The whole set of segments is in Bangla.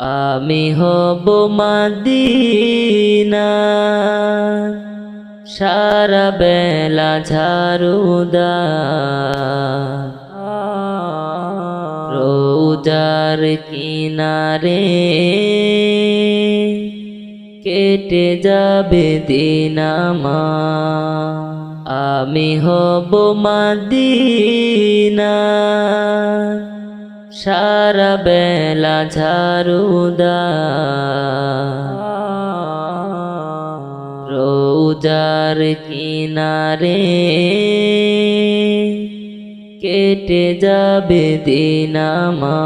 আমি হব মাদিনা। সারা বেলা ঝাড়ুদা রোজার কিনারে কেটে যাবে দিনামা আমি হব মাদিনা। সারা বেলা ঝাড়ুদা রোজার কিনারে কেটে যাবে দিনামা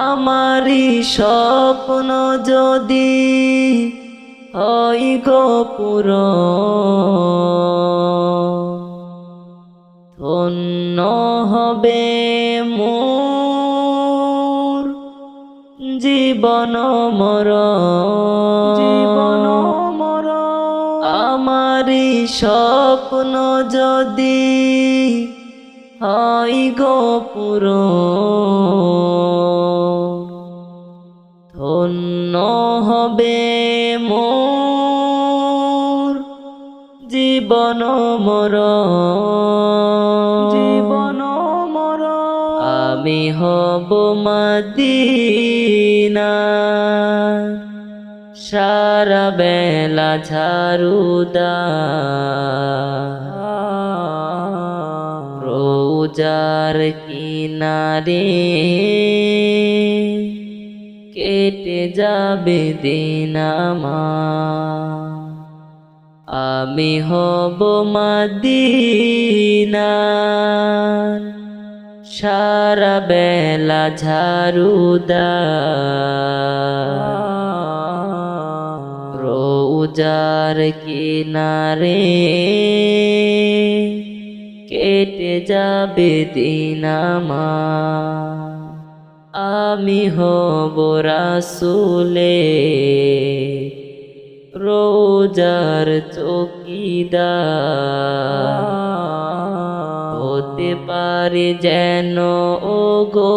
আমারই স্বপ্ন যদি হয় গোপুর ধন্য হবে জীবন মর। জীবন মর। আমারই স্বপ্ন যদি হয় গোপুর ধন্য হবে মোর জীবন মর। আমি হব মদিনা। সারা বেলা ঝাড়ুদা রোজার কিনারে কেটে যাবে দিনামা আমি হব মদিনা। সারা বেলা ঝাড়ুদা রোজার কিনারে কেটে যাবে দিনামা আমি হব রাসুলে রোজার চকিদার। হতে পারে যেন ও গো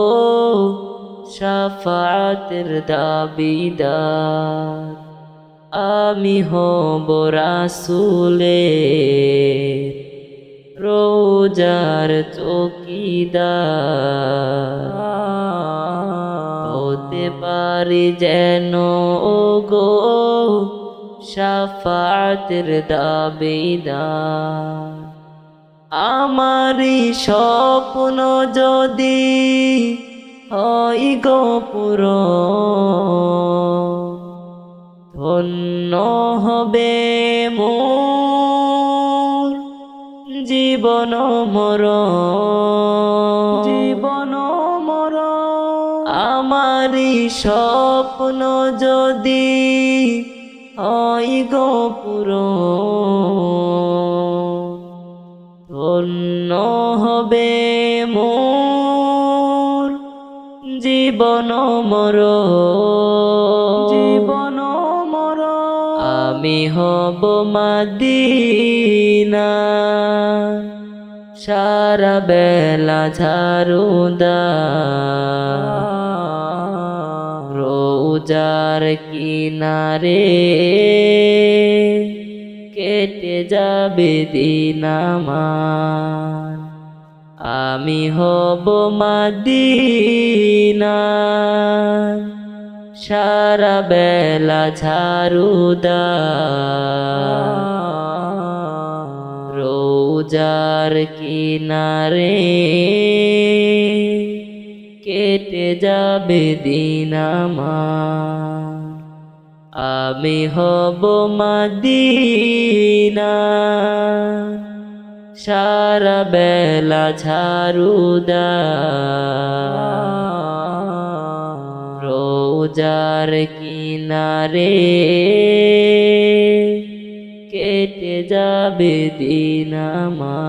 সাফাতের দাবিদার। আমি হব রাসুলে রোজার চকিদার। হতে পারি যেন ও গো সাফাতের দাবিদার। আমারই স্বপ্ন যদি হয় গোপুর ধন্য হবে মোর জীবন মর জীবন মর আমারই স্বপ্ন যদি হয় গোপুর জীবন মর। জীবন মর। আমি হব মদিনা। সারা বেলা ঝাড়ুদা রোজার কিনারে কেটে যাবে দিনামান আমি হব মদিনা সারা বেলা ঝাড়ুদা। রোজার কিনারে কেটে যাবে দিনামা আমি হব মদিনা সারা বেলা ঝাড়ুদা রোজার কিনারে কেটে যাবে দিনামা